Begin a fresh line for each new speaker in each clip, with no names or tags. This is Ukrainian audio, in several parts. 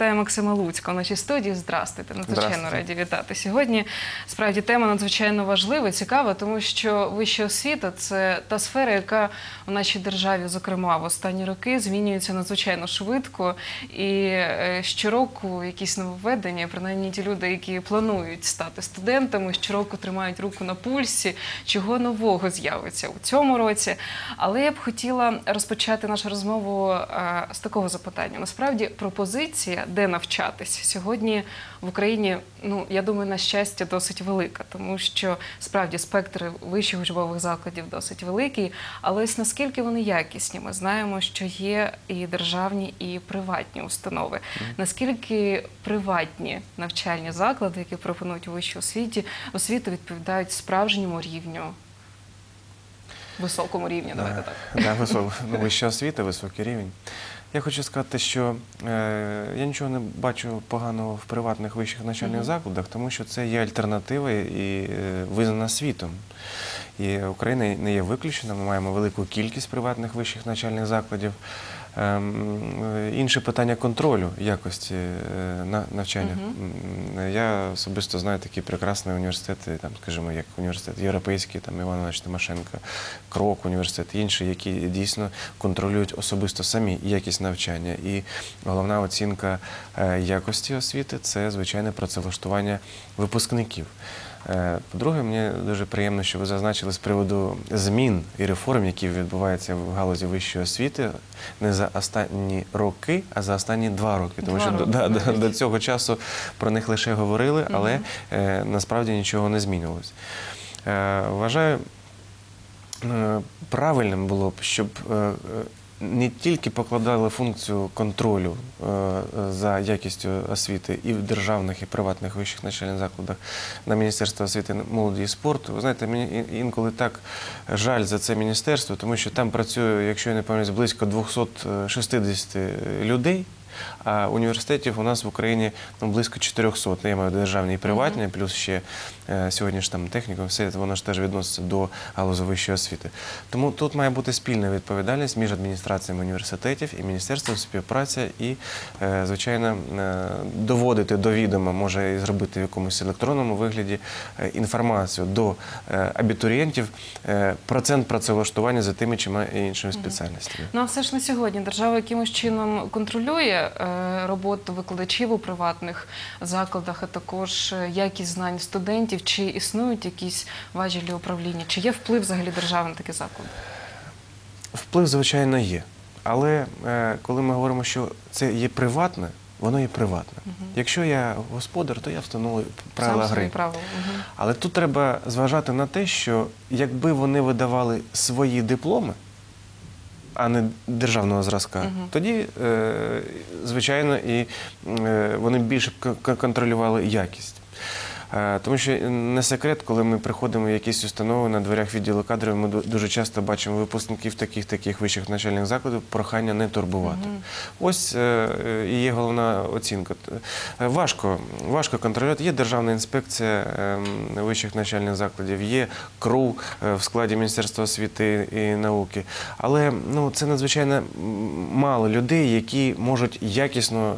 Вітаю Максима Луцька в нашій студії. Здрастуйте, надзвичайно раді вітати. Сьогодні справді тема надзвичайно важлива, цікава, тому що вища освіта це та сфера, яка у нашій державі, зокрема, в останні роки змінюється надзвичайно швидко. І е, щороку якісь нововведення, принаймні ті люди, які планують стати студентами, щороку тримають руку на пульсі, чого нового з'явиться у цьому році. Але я б хотіла розпочати нашу розмову е, з такого запитання. Насправді пропозиція, де навчатись сьогодні в Україні, ну я думаю, на щастя, досить велика, тому що справді спектр вищих учбових закладів досить великий. Але ось наскільки вони якісні, ми знаємо, що є і державні, і приватні установи. Наскільки приватні навчальні заклади, які пропонують у вищій освіті, освіту відповідають справжньому рівню, високому рівню, давайте так.
Да, висок, ну, вища освіта, високий рівень. Я хочу сказати, що е, я нічого не бачу поганого в приватних вищих навчальних закладах, тому що це є альтернатива і е, визнана світом. І Україна не є виключена. Ми маємо велику кількість приватних вищих навчальних закладів. Ем, е, Інше питання контролю якості е, на- навчання. М, Я особисто знаю такі прекрасні університети, там, скажімо, як університет Європейський, там Іван Іванович Тимошенко, Крок, університет, інші, які дійсно контролюють особисто самі якість навчання. І головна оцінка е, якості освіти це звичайне працевлаштування випускників. Е, По-друге, мені дуже приємно, що ви зазначили з приводу змін і реформ, які відбуваються в галузі вищої освіти не за останні роки, а за останні два роки. Тому
Два
що до,
роки,
да, до, до цього часу про них лише говорили, але е, насправді нічого не змінювалось. Е, вважаю, е, правильним було б, щоб е, не тільки покладали функцію контролю е, е, за якістю освіти і в державних, і приватних вищих навчальних закладах на Міністерство освіти, молоді і спорту. Ви знаєте, мені інколи так жаль за це міністерство, тому що там працює, якщо я не пам'ятаю, близько 260 людей. А університетів у нас в Україні ну, близько 400. Ну, Я маю державні і приватні, плюс ще е, сьогодні ж там технікум, все воно ж теж відноситься до галузі вищої освіти. Тому тут має бути спільна відповідальність між адміністраціями університетів і міністерством співпраця і, е, звичайно, е, доводити до відома, може і зробити в якомусь електронному вигляді е, інформацію до е, абітурієнтів е, процент працевлаштування за тими чи іншими спеціальностями.
Ну а все ж на сьогодні держава якимось чином контролює роботу викладачів у приватних закладах, а також е, якість знань студентів. Чи існують якісь важелі управління? Чи є вплив взагалі держави на такі заклади?
Вплив, звичайно, є. Але е, коли ми говоримо, що це є приватне, воно є приватне. Якщо я господар, то я встановлюю правила
Сам
гри.
правила.
Але тут треба зважати на те, що якби вони видавали свої дипломи, а не державного зразка,
Угу.
тоді, е, звичайно, і е, вони більше контролювали якість. Е, Тому що не секрет, коли ми приходимо в якісь установи на дверях відділу кадрів, ми дуже часто бачимо випускників таких таких вищих навчальних закладів прохання не турбувати. Ось е, і є головна оцінка. Е, Важко, важко контролювати. Є державна інспекція ем, вищих навчальних закладів, є КРУ в складі Міністерства освіти і науки. Але ну, це надзвичайно мало людей, які можуть якісно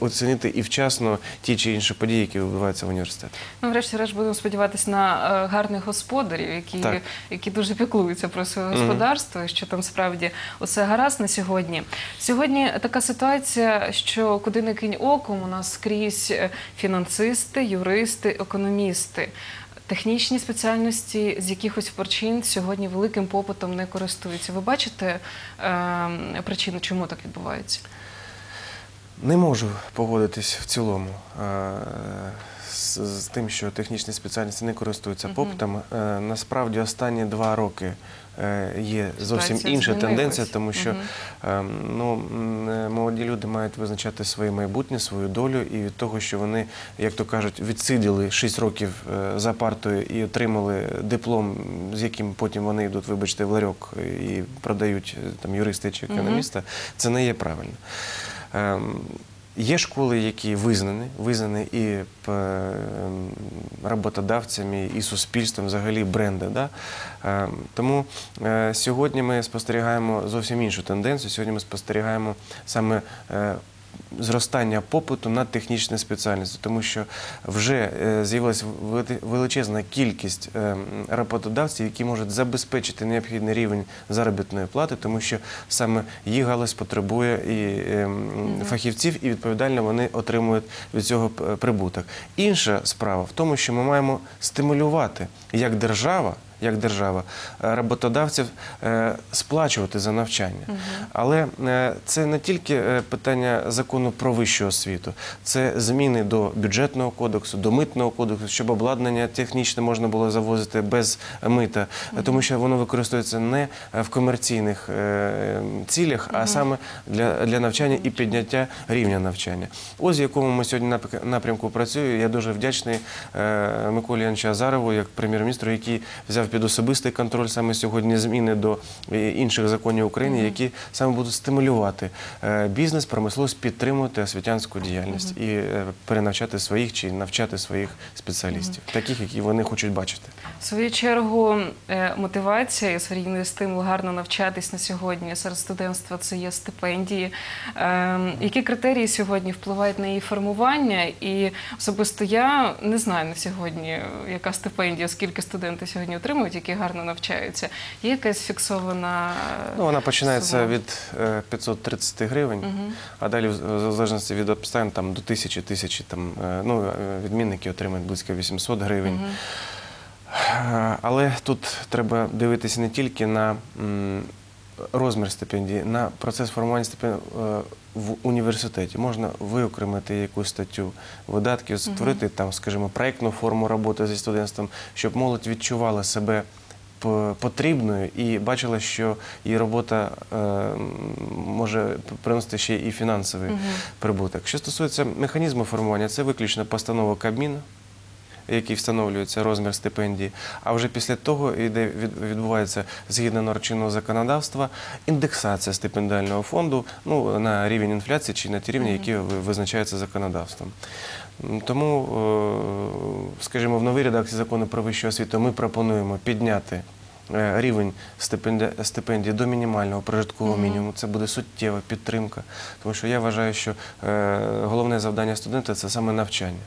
оцінити і вчасно ті чи інші події, які відбуваються в університеті.
Ну, врешті-решт, будемо сподіватися на е, гарних господарів, які,
Так.
які дуже піклуються про своє господарство, і що там справді усе гаразд на сьогодні. Сьогодні така ситуація, що куди не кинь оком, у нас скрізь е, фінансисти, юристи, економісти. Технічні спеціальності з якихось причин сьогодні великим попитом не користуються. Ви бачите е, причину, чому так відбувається?
Не можу погодитись в цілому е, з, з тим, що технічні спеціальності не користуються попитом. Е, Насправді останні два роки е, є зовсім
Ситуація
інша
змінилась.
тенденція, тому що
Мгм.
ем, ну, м, е, молоді люди мають визначати своє майбутнє, свою долю, і від того, що вони, як то кажуть, відсиділи 6 років е, за партою і отримали диплом, з яким потім вони йдуть, вибачте, в ларьок і продають е, там юристи чи
Мгм.
економіста, це не є правильно. Ем, Є школи, які визнані, визнані і ем, роботодавцями, і суспільством, взагалі бренди. Да? Ем, Тому е, сьогодні ми спостерігаємо зовсім іншу тенденцію. Сьогодні ми спостерігаємо саме е, зростання попиту на технічні спеціальності, тому що вже е, з'явилася величезна кількість е, роботодавців, які можуть забезпечити необхідний рівень заробітної плати, тому що саме їх галузь потребує і е, фахівців, і відповідально вони отримують від цього прибуток. Інша справа в тому, що ми маємо стимулювати як держава. Як держава е, роботодавців е, сплачувати за навчання, але е, це не тільки питання закону про вищу освіту, це зміни до бюджетного кодексу, до митного кодексу, щоб обладнання технічне можна було завозити без мита, тому що воно використовується не в комерційних цілях, а саме для, для навчання і підняття рівня навчання. Ось в якому ми сьогодні напря- напрямку працюємо. Я дуже вдячний Миколі Янча Азарову, як прем'єр-міністру, який взяв під особистий контроль саме сьогодні зміни до е, інших законів України, які саме будуть стимулювати е, бізнес, промисловість, підтримувати освітянську діяльність і е, перенавчати своїх чи навчати своїх спеціалістів, таких, які вони хочуть бачити.
В свою чергу мотивація і своєрідний стимул гарно навчатись на сьогодні серед студентства це є стипендії. Ем, Які критерії сьогодні впливають на її формування? І особисто я не знаю на сьогодні, яка стипендія, скільки студенти сьогодні отримують, які гарно навчаються. Є якась фіксована
Ну, вона починається
сума?
від е, 530 гривень, а далі, в залежності від обставин, там до 1000, тисячі, там, е, ну, е, відмінники отримають близько 800 гривень. Е, Але тут треба дивитися не тільки на розмір стипендії, на процес формування стипендії е, в університеті. Можна виокремити якусь статтю видатків, створити там, скажімо, проєктну форму роботи зі студентством, щоб молодь відчувала себе потрібною і бачила, що її робота е, може приносити ще і фінансовий прибуток. Що стосується механізму формування, це виключно постанова Кабміну який встановлюється розмір стипендії. А вже після того йде відбувається згідно норм чинного законодавства індексація стипендіального фонду ну, на рівень інфляції чи на ті рівні, які визначаються законодавством. Тому, е, скажімо, в новій редакції закону про вищу освіту ми пропонуємо підняти. е, Рівень стипендії до мінімального прожиткового мінімуму це буде суттєва підтримка, тому що я вважаю, що е, головне завдання студента це саме навчання.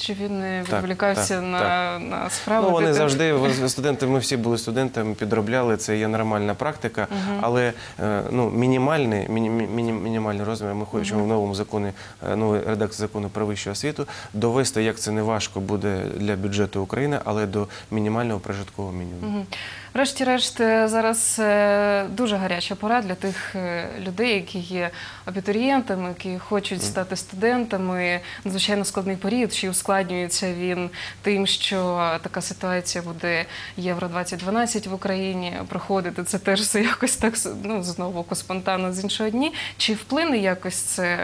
Чи він не
Так,
відволікався
так,
на,
так.
на справи?
Ну, вони
де-
завжди ви- студенти. Ми всі були студентами, підробляли. Це є нормальна практика, але е, ну мінімальний міні, міні, мінімальний розмір. Ми хочемо в новому законі, е, новій редакції закону про вищу освіту довести, як це не важко буде для бюджету України, але до мінімального прожиткового мінімуму.
Мгм. Врешті-решт, е, зараз е, дуже гаряча пора для тих е, людей, які є абітурієнтами, які хочуть стати студентами. Надзвичайно складний період, чи ускладнюється він тим, що така ситуація буде Євро 2012 в Україні проходити. Це теж все якось так ну, з одного спонтанно, з іншого дні. Чи вплине якось це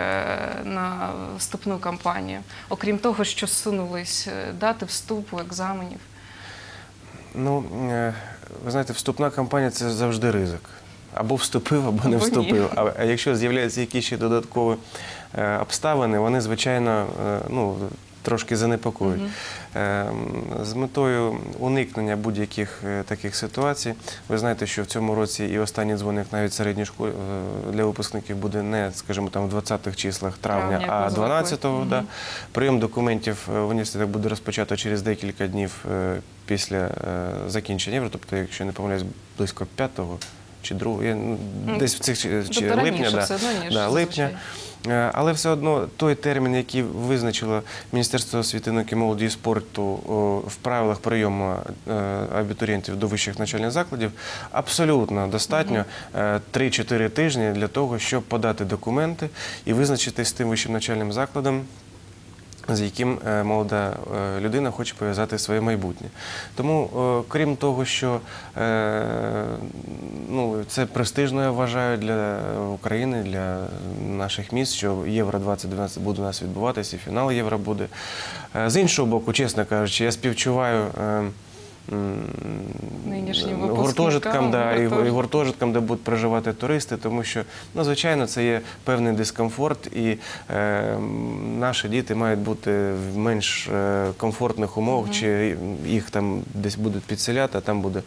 на вступну кампанію, окрім того, що сунулись дати вступу, екзаменів?
Ну, ви знаєте, вступна кампанія це завжди ризик. Або вступив, або не
Або
вступив. А, а якщо з'являються якісь ще додаткові е, обставини, вони, звичайно, е, ну, трошки занепокоюють. Е, м, з метою уникнення будь-яких е, таких ситуацій, ви знаєте, що в цьому році і останній дзвоник навіть середньої школи е, для випускників буде не, скажімо, там в 20-х числах травня,
Травня,
а
ми звикли.
12-го. Да. Прийом документів е, в університетах буде розпочато через декілька днів після закінчення євро, тобто, якщо не помиляюсь, близько 5-го чи 2-го, я, ну, десь в цих чи, чи
тобто
липня,
раніше
да,
все одно, ніж
да, липня. Е, Але все одно той термін, який визначило Міністерство освіти, науки, молоді і спорту в правилах прийому е, абітурієнтів до вищих навчальних закладів, абсолютно достатньо е, 3-4 тижні для того, щоб подати документи і визначитись з тим вищим навчальним закладом. З яким е, молода е, людина хоче пов'язати своє майбутнє. Тому, е, крім того, що ну, це престижно, я вважаю, для України, для наших міст, що Євро 2012 буде у нас відбуватися, і фінал Євро буде. З іншого боку, чесно кажучи, я співчуваю.
Нинішнім
гуртожиткам, да, і, і гуртожиткам, де будуть проживати туристи, тому що ну, звичайно це є певний дискомфорт, і е, наші діти мають бути в менш е, комфортних умовах, чи їх там десь будуть підселяти, а там буде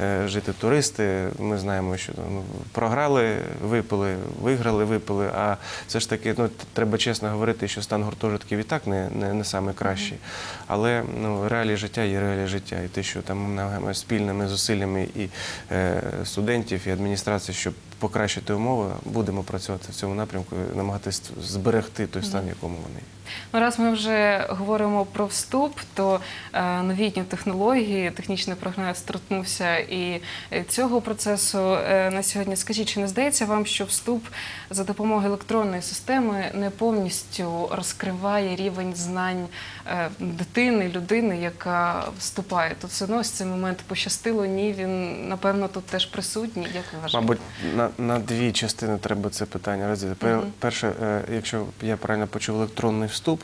е, жити туристи. Ми знаємо, що ну, програли, випили, виграли, випили. А все ж таки, ну треба чесно говорити, що стан гуртожитків і так не, не, не саме кращий. Але ну, реалії життя є реалії життя. І те, що там ми спільними зусиллями і е, студентів, і адміністрації, щоб покращити умови, будемо працювати в цьому напрямку, і намагатись зберегти той стан, в якому вони є.
Ну, раз ми вже говоримо про вступ, то е, новітні технології, технічний прогрес торкнувся і е, цього процесу е, на сьогодні. Скажіть, чи не здається вам, що вступ за допомогою електронної системи не повністю розкриває рівень знань е, дитини, людини, яка вступає? Тут все одно ось цей момент пощастило, ні, він напевно тут теж присутній. Як ви вважаєте?
Мабуть, на, на дві частини треба це питання розділити.
Мгм.
Перше, е, якщо я правильно почув електронний вступ,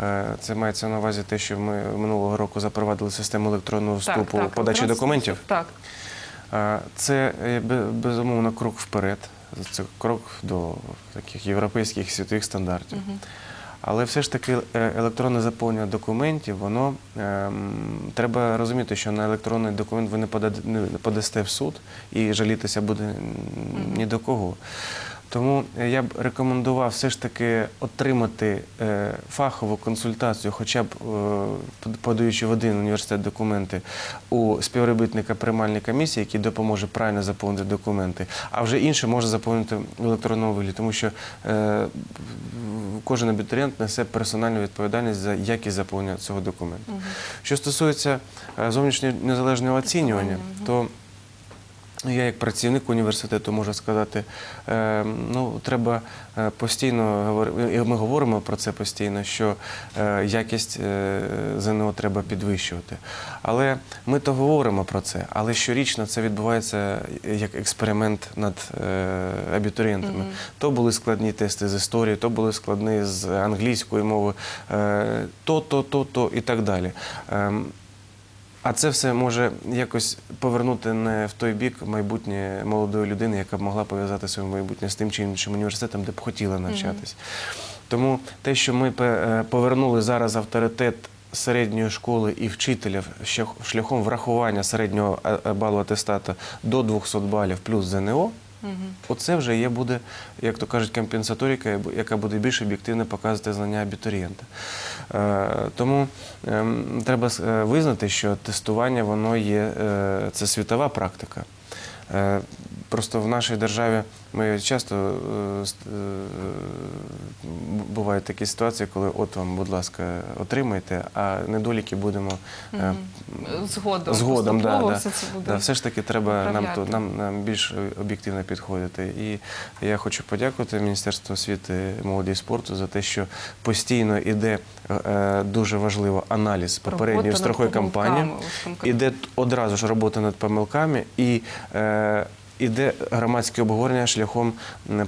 е, це мається на увазі те, що ми минулого року запровадили систему електронного вступу
так,
подачі документів.
Так.
Е, Це бе- безумовно крок вперед. Це крок до таких європейських світових стандартів.
Мгм.
Але все ж таки е, електронне заповнення документів, воно ем, треба розуміти, що на електронний документ ви не подасте в суд і жалітися буде ні до кого. Тому е, я б рекомендував все ж таки отримати е, фахову консультацію, хоча б е, подаючи в один університет документи у співробітника приймальної комісії, який допоможе правильно заповнити документи, а вже інше може заповнити в електронному вигляді, тому що кожен абітурієнт несе персональну відповідальність за якість заповнення цього документу. Що стосується зовнішнього незалежного оцінювання, то я як працівник університету можу сказати, е, ну треба е, постійно говорити, і ми говоримо про це постійно, що е, якість ЗНО треба підвищувати. Але ми то говоримо про це, але щорічно це відбувається як експеримент над абітурієнтами.
Мгм.
То були складні тести з історії, то були складні з англійської мови, то, то, то, то і так далі. А це все може якось повернути не в той бік майбутнє молодої людини, яка б могла пов'язати своє майбутнє з тим чи іншим університетом, де б хотіла навчатись. Тому те, що ми е, повернули зараз авторитет середньої школи і вчителя щах- шляхом врахування середнього е, е, балу атестату до 200 балів плюс ЗНО,
Мгм.
Оце вже є буде, як то кажуть, компенсаторика, яка буде більш об'єктивно показувати знання абітурієнта. Е, тому ем, треба е, визнати, що тестування воно є е, це світова практика. Просто в нашій державі ми часто е, е, бувають такі ситуації, коли от вам, будь ласка, отримайте, а недоліки будемо е,
Згодом,
Згодом, да, да.
все це буде.
Да, все ж таки треба нам, то, нам, нам більш об'єктивно підходити. І я хочу подякувати Міністерству освіти, молоді і спорту за те, що постійно іде дуже важливо аналіз попередньої страхової кампанії. Іде одразу ж робота над помилками і іде громадське обговорення шляхом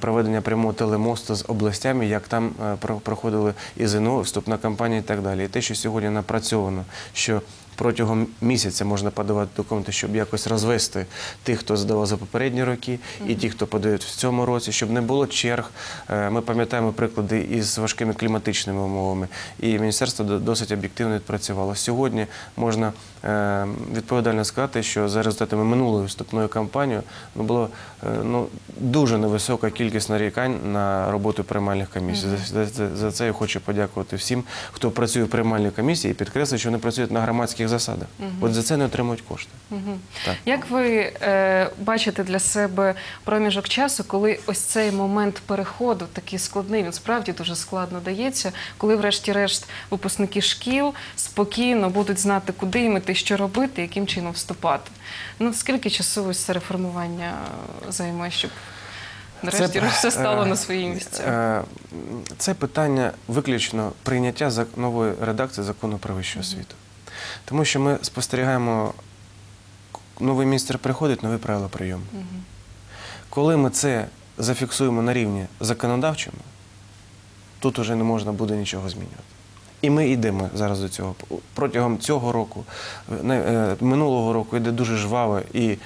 проведення прямого телемосту з областями, як там е, про- проходили і ЗНО, вступна кампанія і так далі. І те, що сьогодні напрацьовано, що протягом місяця можна подавати документи, щоб якось розвести тих, хто здавав за попередні роки, і ті, хто подають в цьому році, щоб не було черг. Е, Ми пам'ятаємо приклади із важкими кліматичними умовами, і міністерство досить об'єктивно відпрацювало. Сьогодні можна е, відповідально сказати, що за результатами минулої вступної кампанії ну, було е, ну, дуже невисока кількість нарікань на роботу приймальних комісій. За, за, за це я хочу подякувати всім, хто працює в приймальній комісії і підкреслює, що вони працюють на громадських засадах. От за це не отримують кошти. Так.
Як ви е, бачите для себе проміжок часу, коли ось цей момент переходу такий складний, він справді дуже складно дається, коли, врешті-решт, випускники шкіл спокійно будуть знати, куди їм іти, що робити, яким чином вступати? Ну скільки часу ось це реформування займе, щоб нарешті-решт все стало
е,
на свої місця?
е, Це питання виключно прийняття нової редакції закону про вищу освіту. Тому що ми спостерігаємо, новий міністр приходить, нові правила прийому. Коли ми це зафіксуємо на рівні законодавчому, тут уже не можна буде нічого змінювати. І ми йдемо зараз до цього. Протягом цього року, е, минулого року йде дуже жваве і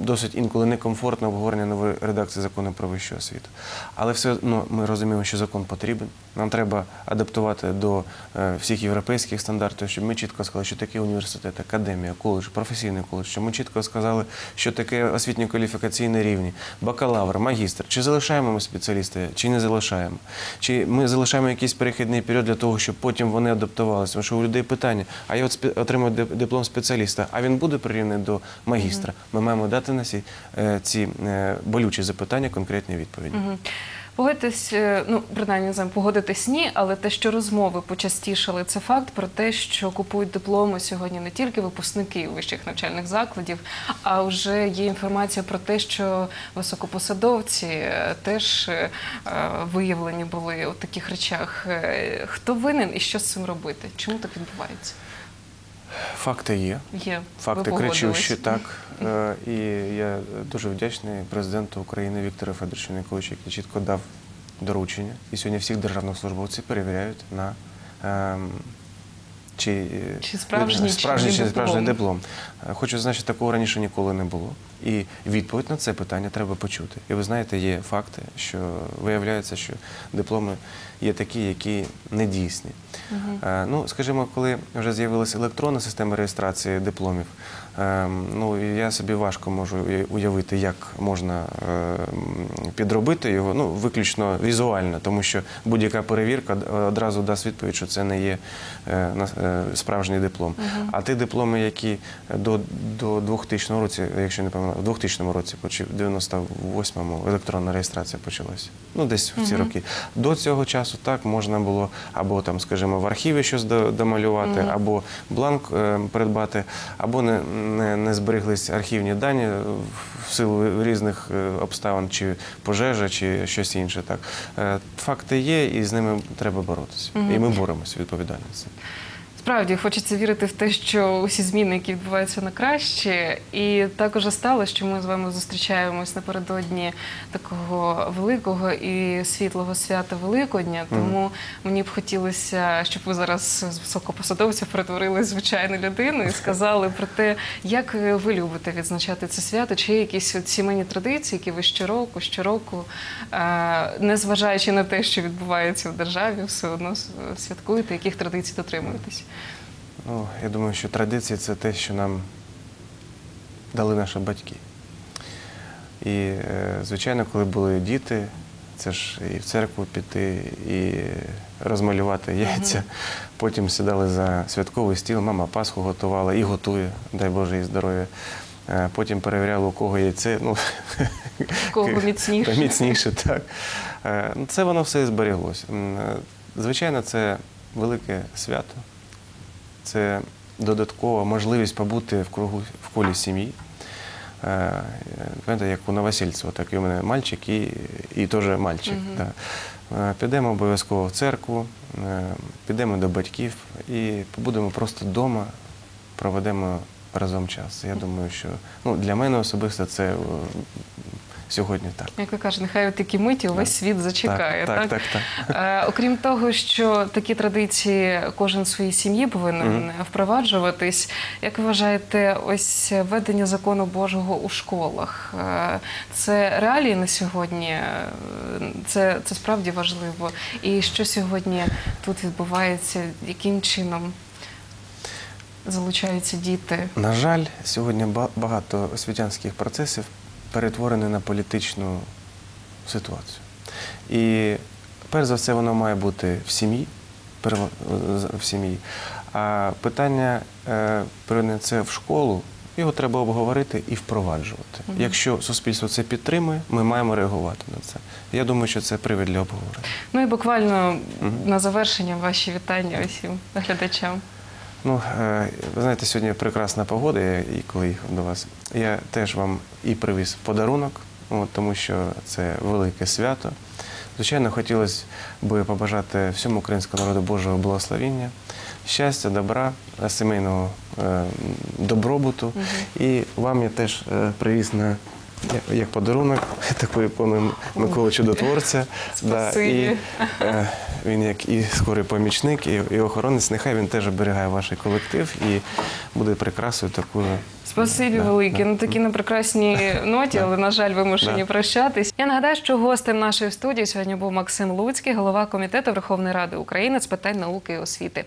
досить інколи некомфортне обговорення нової редакції закону про вищу освіту. Але все одно ми розуміємо, що закон потрібен. Нам треба адаптувати до е, всіх європейських стандартів, щоб ми чітко сказали, що таке університет, академія, коледж, професійний коледж, щоб ми чітко сказали, що таке освітньо-кваліфікаційні рівні, бакалавр, магістр. Чи залишаємо ми спеціалісти, чи не залишаємо? Чи ми залишаємо якийсь перехідний період для того, щоб потім вони адаптувалися? Тому що у людей питання: а я от отримав диплом спеціаліста, а він буде прирівняний до магістра? Ми маємо дати на ці, е, ці е, болючі запитання конкретні відповіді.
Мгм. Погодитись, е, ну принаймні не знаю, погодитись ні, але те, що розмови почастішали, це факт про те, що купують дипломи сьогодні не тільки випускники вищих навчальних закладів, а вже є інформація про те, що високопосадовці е, теж е, виявлені були у таких речах. Хто винен і що з цим робити? Чому так відбувається?
Факти є.
Є
Факти
ви
кричу, що так. Е, І я дуже вдячний президенту України Віктору Федоровичу Януковичу, який чітко дав доручення. І сьогодні всіх державних службовців перевіряють на ем, чи, е,
Чи справжній,
справжній,
ні
чи справжній
диплом.
диплом. Е, Хочу зазначити, такого раніше ніколи не було. І відповідь на це питання треба почути. І ви знаєте, є факти, що виявляється, що дипломи є такі, які не дійсні. Е, Ну, скажімо, коли вже з'явилася електронна система реєстрації дипломів, ем, ну я собі важко можу уявити, як можна ем, підробити його, ну виключно візуально, тому що будь-яка перевірка одразу дасть відповідь, що це не є е, е, справжній диплом. А ті дипломи, які до, до 2000 році, якщо не пам'ятаю, в 2000 році, в 98-му електронна реєстрація почалася. Ну, десь в ці роки. До цього часу так можна було або там, скажімо, в архіві щось до- домалювати, або бланк е, придбати, або не, не, не збереглись архівні дані в силу різних е, обставин, чи пожежа, чи щось інше. Так. Е, Факти є, і з ними треба боротися. І ми боремося цим.
Справді хочеться вірити в те, що усі зміни, які відбуваються на краще, і також стало, що ми з вами зустрічаємось напередодні такого великого і світлого свята Великодня. Тому мені б хотілося, щоб ви зараз з високопосадовця перетворили звичайну людину і сказали про те, як ви любите відзначати це свято, чи є якісь от сімейні традиції, які ви щороку, щороку, е, незважаючи на те, що відбувається в державі, все одно святкуєте, яких традицій дотримуєтесь.
Ну, я думаю, що традиції це те, що нам дали наші батьки. І, е, звичайно, коли були діти, це ж і в церкву піти, і розмалювати яйця. Потім сідали за святковий стіл, мама Пасху готувала і готує, дай Боже, їй здоров'я. Е, Потім перевіряли, у кого яйце. Ну,
У кого міцніше.
Міцніше, так. Е, ну, Це воно все і зберіглося. Звичайно, це велике свято. Це додаткова можливість побути в кругу в колі сім'ї. Е, Знаєте, як у Новосільцева, так і у мене мальчик і, і теж мальчик. Да. Е, Підемо обов'язково в церкву, е, підемо до батьків і побудемо просто вдома, проведемо разом час. Я думаю, що ну, для мене особисто це сьогодні так.
Як ви кажете, нехай у такі миті увесь світ зачекає.
Так, так, так, так.
Е, окрім того, що такі традиції кожен в своїй сім'ї повинен впроваджуватись. Як ви вважаєте, ось ведення закону Божого у школах е, це реалії на сьогодні? Це, це справді важливо. І що сьогодні тут відбувається? Яким чином залучаються діти?
На жаль, сьогодні багато освітянських процесів перетворені на політичну ситуацію. І перш за все, воно має бути в сім'ї, перво- в сім'ї. А питання е, це в школу, його треба обговорити і впроваджувати. Якщо суспільство це підтримує, ми маємо реагувати на це. Я думаю, що це привід для обговорення.
Ну і буквально на завершення ваші вітання усім глядачам.
Ну, е, ви знаєте, сьогодні прекрасна погода, я, і коли їхав до вас. Я теж вам і привіз подарунок, от, тому що це велике свято. Звичайно, хотілося б побажати всьому українському народу Божого благословіння, щастя, добра, сімейного е, добробуту. І вам я теж е, привіз на як, подарунок такої пану Миколи Чудотворця. Да, і е, він як і скорий помічник, і, і охоронець, нехай він теж оберігає ваш колектив і буде прикрасою такою.
Спасибі
Да,
велике.
да.
Ну такі на прекрасній ноті, але на жаль, вимушені
Да.
прощатись. Я нагадаю, що гостем нашої студії сьогодні був Максим Луцький, голова комітету Верховної Ради України з питань науки і освіти.